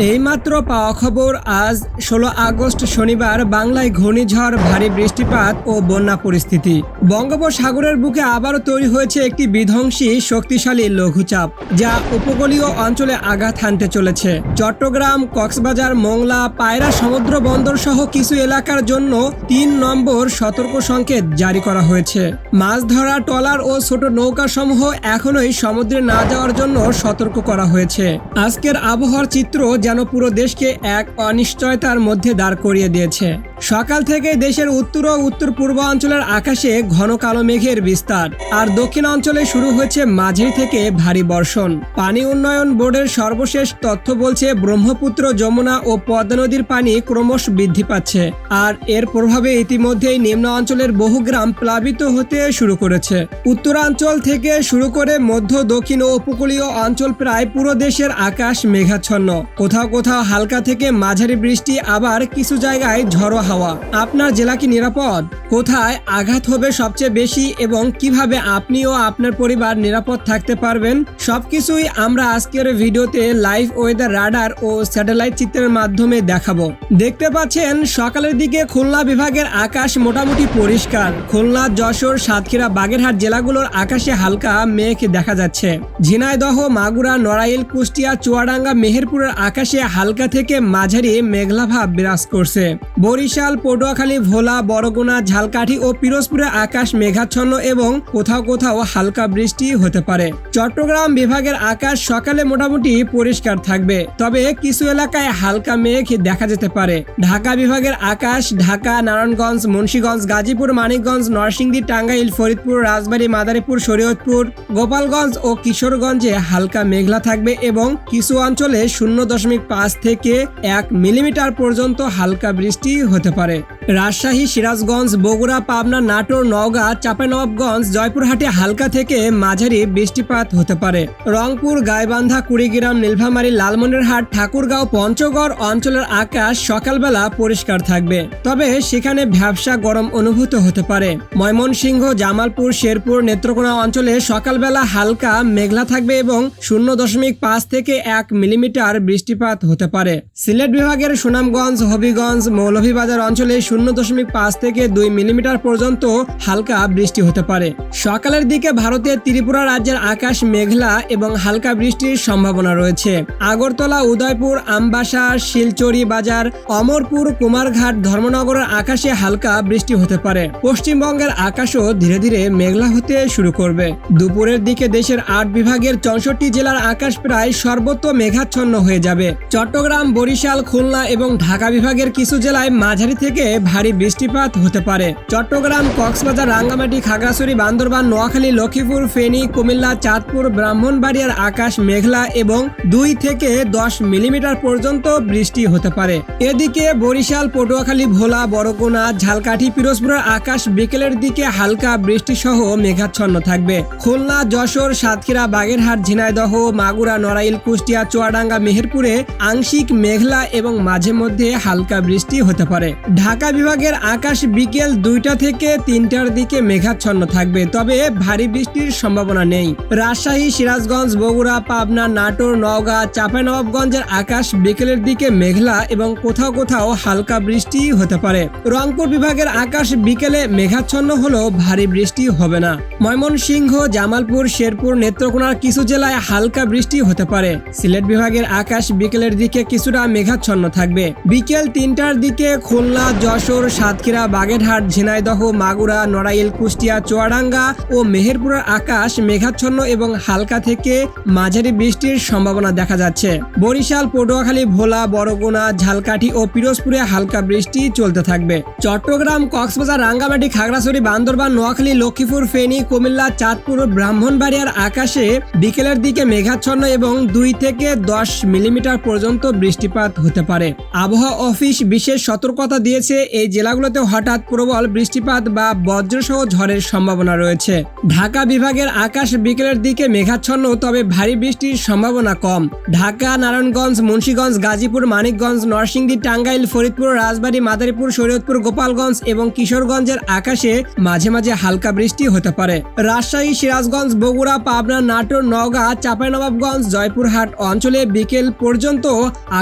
এইমাত্র পাওয়া খবর, আজ ষোলো আগস্ট শনিবার বাংলায় ঘূর্ণিঝড়, ভারী বৃষ্টিপাত ও বন্যা পরিস্থিতি। বঙ্গোপসাগরের বুকে আবারও তৈরি হয়েছে একটি বিধ্বংসী, শক্তিশালী লঘুচাপ, যা উপকূলীয় অঞ্চলে আঘাত হানতে চলেছে। চট্টগ্রাম, কক্সবাজার, মোংলা, পায়রা সমুদ্র বন্দর সহ কিছু এলাকার জন্য তিন নম্বর সতর্ক সংকেত জারি করা হয়েছে। মাছ ধরা, ট্রলার ও ছোট নৌকা সমূহ এখনোই সমুদ্রে না যাওয়ার জন্য সতর্ক করা হয়েছে। আজকের আবহাওয়ার চিত্র যেন পুরো দেশকে এক অনিশ্চয়তার মধ্যে দাঁড় করিয়ে দিয়েছে। সকাল থেকে দেশের উত্তর ও উত্তর পূর্বাঞ্চলের আকাশে ঘন কালো মেঘের বিস্তার। আর দক্ষিণ অঞ্চলে শুরু হয়েছে মাঝারি থেকে ভারী বর্ষণ। পানি উন্নয়ন বোর্ডের সর্বশেষ তথ্য বলছে, ব্রহ্মপুত্র, যমুনা ও পদ্মা নদীর পানি ক্রমশ বৃদ্ধি পাচ্ছে। আর এর প্রভাবে ইতিমধ্যেই নিম্ন অঞ্চলের বহু গ্রাম প্লাবিত হতে শুরু করেছে। উত্তরাঞ্চল থেকে শুরু করে মধ্য, দক্ষিণ ও উপকূলীয় অঞ্চল প্রায় পুরো দেশের আকাশ মেঘাচ্ছন্ন। কোথাও কোথাও হালকা থেকে মাঝারি বৃষ্টি, আবার কিছু জায়গায় ঝড়ো হাওয়া। আপনার জেলা কি নিরাপদ? কোথায় আঘাত হবে সবচেয়ে বেশি এবং কীভাবে আপনি ও আপনার পরিবার নিরাপদ থাকতে পারবেন? সবকিছুই আমরা আজকের ভিডিওতে লাইভ ওয়েদার রাডার ও স্যাটেলাইট চিত্রের মাধ্যমে দেখাবো। দেখতে পাচ্ছেন, সকালের দিকে খুলনা বিভাগের আকাশ মোটামুটি পরিষ্কার। খুলনা, যশোর, সাতক্ষীরা, বাগেরহাট জেলাগুলোর আকাশে হালকা মেঘ দেখা যাচ্ছে। ঝিনাইদহ, মাগুরা, নড়াইল, কুষ্টিয়া, চুয়াডাঙ্গা, মেহেরপুরের আকাশে হালকা থেকে মাঝারি মেঘলাভাব বিরাজ করছে। বরিশাল পটুয়াখালী ভোলা, বরগুনা, ঝালকাঠি ও পিরোজপুরের আকাশ মেঘাচ্ছন্ন এবং কোথাও কোথাও হালকা বৃষ্টি হতে পারে। চট্টগ্রাম বিভাগের আকাশ সকালে মোটামুটি পরিষ্কার থাকবে, তবে কিছু এলাকায় হালকা মেঘ দেখা যেতে পারে। ঢাকা বিভাগের আকাশ, ঢাকা, নারায়ণগঞ্জ, মুন্সীগঞ্জ, গাজীপুর, মানিকগঞ্জ, নরসিংদী, টাঙ্গাইল, ফরিদপুর, রাজবাড়ী, মাদারীপুর, শরীয়তপুর, গোপালগঞ্জ ও কিশোরগঞ্জে হালকা মেঘলা থাকবে এবং কিছু অঞ্চলে শূন্য দশমিক পাঁচ থেকে এক মিলিমিটার পর্যন্ত হালকা বৃষ্টি হতে পারে। রাজশাহী, সিরাজগঞ্জ, বগুড়া, পাবনা, নাটোর, নওগাঁ, চাঁপাইনবাবগঞ্জ, জয়পুরহাটে হালকা থেকে মাঝারি বৃষ্টিপাত হতে পারে। রংপুর, গাইবান্ধা, কুড়িগ্রাম, নীলফামারী, লালমনিরহাট, ঠাকুরগাঁও, পঞ্চগড় অঞ্চলের আকাশ সকালবেলা পরিষ্কার থাকবে। তবে সেখানে ভ্যাবসা গরম অনুভূত হতে পারে। ময়মনসিংহ, জামালপুর, শেরপুর, নেত্রকোনা অঞ্চলে সকালবেলা হালকা মেঘলা থাকবে এবং শূন্য দশমিক পাঁচ থেকে এক মিলিমিটার বৃষ্টিপাত হতে পারে। সিলেট বিভাগের সুনামগঞ্জ, হবিগঞ্জ, মৌলভীবাজার অঞ্চলে শূন্য দশমিক পাঁচ থেকে দুই মিলিমিটার পর্যন্ত হালকা বৃষ্টি হতে পারে। সকালের দিকে ভারতের ত্রিপুরা রাজ্যের আকাশ মেঘলা এবং হালকা বৃষ্টির সম্ভাবনা রয়েছে। আগরতলা, উদয়পুর আমবাসা শিলচরি বাজার, অমরপুর, কুমারঘাট, ধর্মনগরের আকাশে হালকা বৃষ্টি হতে পারে। পশ্চিমবঙ্গের আকাশও ধীরে ধীরে মেঘলা হতে শুরু করবে। দুপুরের দিকে দেশের আট বিভাগের চৌষট্টি জেলার আকাশ প্রায় সর্বত্র মেঘাচ্ছন্ন হয়ে যাবে। চট্টগ্রাম, বরিশাল, খুলনা এবং ঢাকা বিভাগের কিছু জেলায় মাঝারি থেকে ভারী বৃষ্টিপাত হতে পারে। চট্টগ্রাম, কক্সবাজার, রাঙ্গামাটি, খাগড়াছড়ি, বান্দরবান, নোয়াখালী, লক্ষ্মীপুর, ফেনী, কুমিল্লা, চাঁদপুর, ব্রাহ্মণবাড়িয়ার আকাশ মেঘলা এবং দুই থেকে দশ মিলিমিটার পর্যন্ত বৃষ্টি হতে পারে। এদিকে বরিশাল, পটুয়াখালী, ভোলা, বরগুনা, ঝালকাঠি, পিরোজপুরের আকাশ বিকেলের দিকে হালকা বৃষ্টি সহ মেঘাচ্ছন্ন থাকবে। খুলনা, যশোর, সাতক্ষীরা, বাগেরহাট, ঝিনাইদহ, মাগুরা, নড়াইল, কুষ্টিয়া, চুয়াডাঙ্গা, মেহেরপুরে আংশিক মেঘলা এবং মাঝে মধ্যে হালকা বৃষ্টি হতে পারে। ঢাকা বিভাগের আকাশ বিকেল দুইটা থেকে তিনটার দিকে মেঘাচ্ছন্ন থাকবে, তবে ভারী বৃষ্টির সম্ভাবনা নেই। রাজশাহী, সিরাজগঞ্জ, বগুড়া, পাবনা, নাটোর, নওগাঁ, চাঁপাইনবাবগঞ্জের আকাশ বিকেলের দিকে মেঘলা এবং কোথাও কোথাও হালকা বৃষ্টি হতে পারে। রংপুর বিভাগের আকাশ বিকেলে মেঘাচ্ছন্ন হলেও ভারী বৃষ্টি হবে না। ময়মনসিংহ, জামালপুর, শেরপুর, নেত্রকোনার কিছু জেলায় হালকা বৃষ্টি হতে পারে। সিলেট বিভাগের আকাশ বিকেলের দিকে কিছুটা মেঘাচ্ছন্ন থাকবে। বিকেল তিনটার দিকে খুলনা, যশোর সাতক্ষীরা, বাগেরহাট, ঝিনাইদহ, মাগুরা, নড়াইল, কুষ্টিয়া, চুয়াডাঙ্গা ও মেহেরপুরের আকাশ মেঘাচ্ছন্ন এবং হালকা থেকে মাঝারি বৃষ্টির সম্ভাবনা দেখা যাচ্ছে। বরিশাল, পটুয়াখালী, ভোলা, বরগুনা, ঝালকাঠি ও পিরোজপুরে হালকা বৃষ্টি চলতে থাকবে। চট্টগ্রাম, কক্সবাজার, রাঙ্গামাটি, খাগড়াছড়ি, বান্দরবান, নোয়াখালী, লক্ষ্মীপুর, ফেনী, কুমিল্লা, চাঁদপুর, ব্রাহ্মণবাড়িয়ার আকাশে বিকেলের দিকে মেঘাচ্ছন্ন এবং দুই থেকে দশ মিলিমিটার পর্যন্ত বৃষ্টিপাত হতে পারে। আবহাওয়া অফিস বিশেষ সতর্কতা দিয়েছে এই জেলাগুলোতে হঠাৎ প্রবল বৃষ্টিপাত বা বজ্রসহ ঝড়ের সম্ভাবনা রয়েছে। ঢাকা বিভাগের আকাশ বিকেলের দিকে মেঘাচ্ছন্ন, তবে ভারী বৃষ্টির সম্ভাবনা কম। ঢাকা, নারায়ণগঞ্জ, মুন্সীগঞ্জ, গাজীপুর, মানিকগঞ্জ, নরসিংদী, টাঙ্গাইল, ফরিদপুর, রাজবাড়ী, মাদারীপুর, শরীয়তপুর, গোপালগঞ্জ এবং কিশোরগঞ্জের আকাশে মাঝে মাঝে হালকা বৃষ্টি হতে পারে। রাজশাহী, সিরাজগঞ্জ, বগুড়া, পাবনা, নাটোর, নওগাঁ, চাঁপাইনবাবগঞ্জ, জয়পুরহাট অঞ্চলে বিকেল পর্যন্ত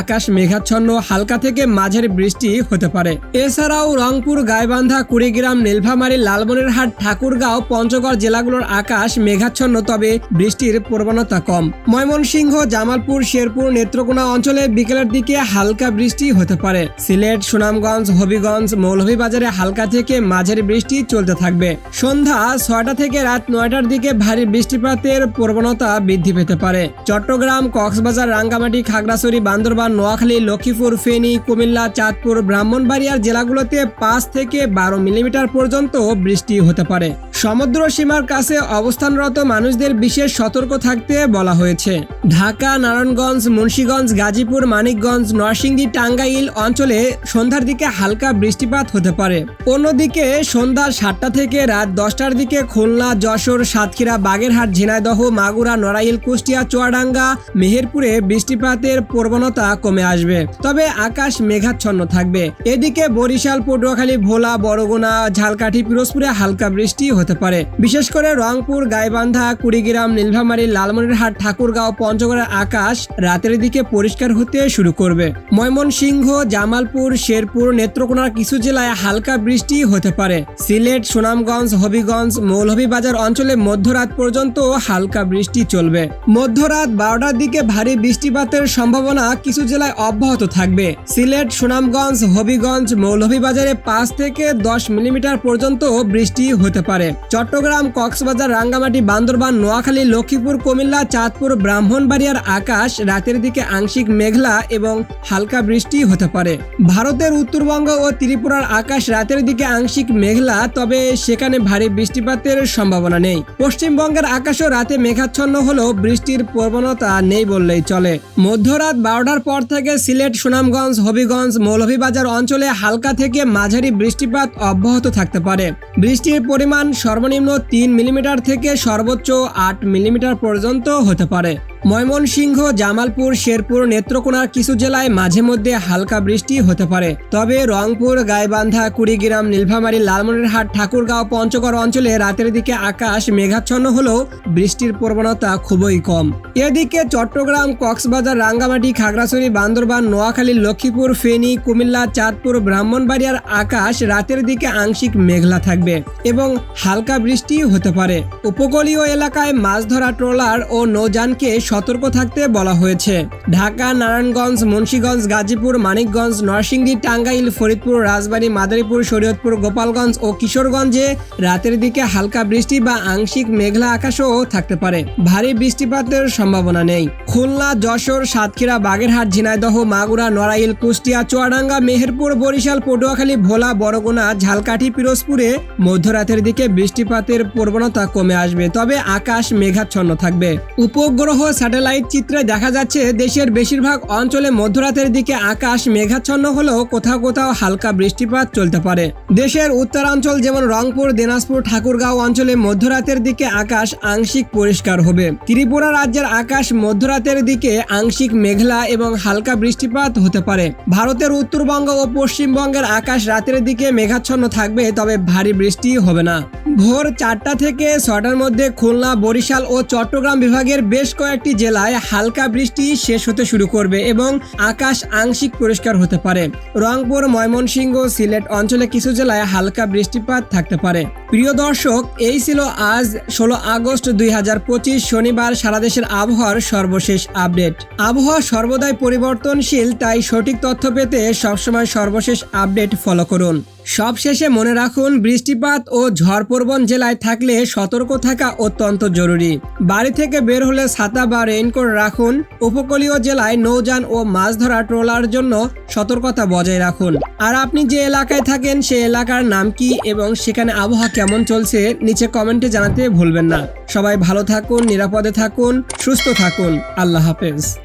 আকাশ মেঘাচ্ছন্ন, হালকা থেকে মাঝারি বৃষ্টি হতে পারে। এছাড়াও রংপুর, গাইবান্ধা, কুড়িগ্রাম, নীলফামারী, লালমনিরহাট, ঠাকুরগাঁও, পঞ্চগড় জেলাগুলোর আকাশ মেঘাচ্ছন্ন, তবে বৃষ্টির প্রবণতা কম। ময়মনসিংহ, জামালপুর, শেরপুর, নেত্রকোনা অঞ্চলে বিকেলের দিকে হালকা বৃষ্টি হতে পারে। সিলেট, সুনামগঞ্জ, হবিগঞ্জ, মৌলভীবাজারে হালকা থেকে মাঝারি বৃষ্টি চলতে থাকবে। সন্ধ্যা ছয়টা থেকে রাত নয়টার দিকে ভারী বৃষ্টিপাতের প্রবণতা বৃদ্ধি পেতে পারে। চট্টগ্রাম, কক্সবাজার, রাঙ্গামাটি, খাগড়াছড়ি, বান্দরবান, নোয়াখালী, লক্ষ্মীপুর, ফেনী, কুমিল্লা, চাঁদপুর, ব্রাহ্মণবাড়িয়ার জেলাগুলোতে পাঁচ থেকে বারো মিলিমিটার পর্যন্ত বৃষ্টি হতে পারে। সমুদ্র সীমার কাছে অবস্থানরত মানুষদের বিশেষ সতর্ক থাকতে বলা হয়েছে। ঢাকা, নারায়ণগঞ্জ, মুন্সীগঞ্জ, গাজীপুর, মানিকগঞ্জ, নরসিংদী, টাঙ্গাইল অঞ্চলে সন্ধ্যার দিকে হালকা বৃষ্টিপাত হতে পারে। অন্যদিকে সন্ধ্যা সাতটা থেকে রাত দশটার দিকে খুলনা, যশোর, সাতক্ষীরা, বাগেরহাট, ঝিনাইদহ, মাগুরা, নড়াইল, কুষ্টিয়া, চুয়াডাঙ্গা, মেহেরপুরে বৃষ্টিপাতের প্রবণতা কমে আসবে। তবে আকাশ মেঘাচ্ছন্ন থাকবে। এদিকে বরিশাল, পটুয়াখালী, ভোলা, বরগুনা, ঝালকাঠি, পিরোজপুরে হালকা বৃষ্টি হতে পারে। বিশেষ করে রংপুর, গাইবান্ধা, কুড়িগ্রাম, নীলফামারী, লালমনিরহাট, ঠাকুরগাঁও, পঞ্চগড়ের আকাশ রাতের দিকে পরিষ্কার হতে শুরু করবে। ময়মনসিংহ, জামালপুর, শেরপুর, নেত্রকোনার কিছু জেলায় হালকা বৃষ্টি হতে পারে। সিলেট, সুনামগঞ্জ, হবিগঞ্জ, মৌলভীবাজার অঞ্চলে মধ্যরাত পর্যন্ত হালকা বৃষ্টি চলবে। মধ্যরাত বারোটার দিকে ভারী বৃষ্টিপাতের সম্ভাবনা কিছু জেলায় অব্যাহত থাকবে। সিলেট, সুনামগঞ্জ, হবিগঞ্জ মৌলভীবাজারে পাঁচ থেকে দশ মিলিমিটার পর্যন্ত বৃষ্টি হতে পারে। চট্টগ্রাম, কক্সবাজার, রাঙ্গামাটি, বান্দরবান, নোয়াখালী, লক্ষ্মীপুর, কুমিল্লা, চাঁদপুর, ব্রাহ্মণবাড়িয়ার আকাশ রাতের দিকে আংশিক মেঘলা এবং হালকা বৃষ্টি হতে পারে। ভারতের উত্তরবঙ্গ ও ত্রিপুরার আকাশ রাতের দিকে আংশিক মেঘলা, তবে সেখানে ভারী বৃষ্টিপাতের সম্ভাবনা নেই। পশ্চিমবঙ্গের আকাশও রাতে মেঘাচ্ছন্ন হলেও বৃষ্টির প্রবণতা নেই বললেই চলে। মধ্যরাত বারোটার পর থেকে সিলেট, সুনামগঞ্জ, হবিগঞ্জ, মৌলভীবাজার অঞ্চলে হালকা থেকে মাঝারি বৃষ্টিপাত অব্যাহত থাকতে পারে। বৃষ্টির পরিমাণ সর্বনিম্ন তিন মিলিমিটার থেকে সর্বোচ্চ আট মিলিমিটার পর্যন্ত হতে পারে। ময়মনসিংহ, জামালপুর, শেরপুর নেত্রকোনার কিছু জেলায় মাঝে মধ্যে হালকা বৃষ্টি হতে পারে। তবে রংপুর, গাইবান্ধা, কুড়িগ্রাম, নীলফামারী, লালমনিরহাট, ঠাকুরগাঁও, পঞ্চগড় অঞ্চলে রাতের দিকে আকাশ মেঘাচ্ছন্ন হলেও বৃষ্টির প্রবণতা খুবই কম। এদিকে চট্টগ্রাম, কক্সবাজার, রাঙ্গামাটি, খাগড়াছড়ি, বান্দরবান, নোয়াখালী, লক্ষ্মীপুর, ফেনী, কুমিল্লা, চাঁদপুর, ব্রাহ্মণবাড়িয়ার আকাশ রাতের দিকে আংশিক মেঘলা থাকবে এবং হালকা বৃষ্টি হতে পারে। উপকূলীয় এলাকায় মাছ ধরা, ট্রলার ও নৌযানকে সতর্ক থাকতে বলা হয়েছে। ঢাকা, নারায়ণগঞ্জ, মুন্সীগঞ্জ, গাজীপুর, মানিকগঞ্জ, নরসিংদী, টাঙ্গাইল, ফরিদপুর, রাজবাড়ী, মাদারীপুর, শরীয়তপুর, গোপালগঞ্জ ও কিশোরগঞ্জে রাতের দিকে হালকা বৃষ্টি বা আংশিক মেঘলা আকাশও থাকতে পারে। ভারী বৃষ্টিপাতের সম্ভাবনা নেই। খুলনা, যশোর, সাতক্ষীরা, বাগেরহাট, ঝিনাইদহ, মাগুরা, নড়াইল, কুষ্টিয়া, চুয়াডাঙ্গা, মেহেরপুর, বরিশাল, পটুয়াখালী, ভোলা বরগুনা ঝালকাঠি, পিরোজপুরে মধ্যরাতের দিকে বৃষ্টিপাতের প্রবণতা কমে আসবে। তবে আকাশ মেঘাচ্ছন্ন থাকবে। উপগ্রহ স্যাটেলাইট চিত্রে দেখা যাচ্ছে দেশের বেশিরভাগ অঞ্চলে মধ্যরাতের দিকে আকাশ মেঘাচ্ছন্ন হলেও কোথাও কোথাও হালকা বৃষ্টিপাত চলতে পারে। দেশের উত্তরাঞ্চল যেমন রংপুর, দিনাজপুর, ঠাকুরগাঁও অঞ্চলে মধ্যরাতের দিকে আকাশ আংশিক পরিষ্কার হবে। ত্রিপুরা রাজ্যের আকাশ মধ্যরাতের দিকে আংশিক মেঘলা এবং হালকা বৃষ্টিপাত হতে পারে। ভারতের উত্তরবঙ্গ ও পশ্চিমবঙ্গের আকাশ রাতের দিকে মেঘাচ্ছন্ন থাকবে, তবে ভারী বৃষ্টি হবে না। ভোর চারটা থেকে ছটার মধ্যে খুলনা, বরিশাল ও চট্টগ্রাম বিভাগের বেশ কয়েকটি জেলায় হালকা বৃষ্টি শেষ হতে শুরু করবে এবং আকাশ আংশিক পরিষ্কার হতে পারে। রংপুর, ময়মনসিংহ, সিলেট অঞ্চলে কিছু জেলায় হালকা বৃষ্টিপাত থাকতে পারে। প্রিয় দর্শক, এই ছিল আজ ষোলো আগস্ট দুই হাজার পঁচিশ শনিবার সারা দেশের আবহাওয়ার সর্বশেষ আপডেট। আবহাওয়া সর্বদাই পরিবর্তনশীল, তাই সঠিক তথ্য পেতে সবসময় সর্বশেষ আপডেট ফলো করুন। সবশেষে মনে রাখুন, বৃষ্টিপাত ও ঝড় প্রবণ জেলায় থাকলে সতর্ক থাকা অত্যন্ত জরুরি। বাড়ি থেকে বের হলে ছাতা বা রেইনকোট রাখুন। উপকূলীয় জেলায় নৌযান ও মাছ ধরা ট্রলার জন্য সতর্কতা বজায় রাখুন। আর আপনি যে এলাকায় থাকেন, সে এলাকার নাম কি এবং সেখানে আবহাওয়া কেমন চলছে, নিচে কমেন্টে জানাতে ভুলবেন না। সবাই ভালো থাকুন, নিরাপদে থাকুন, সুস্থ থাকুন। আল্লাহ হাফেজ।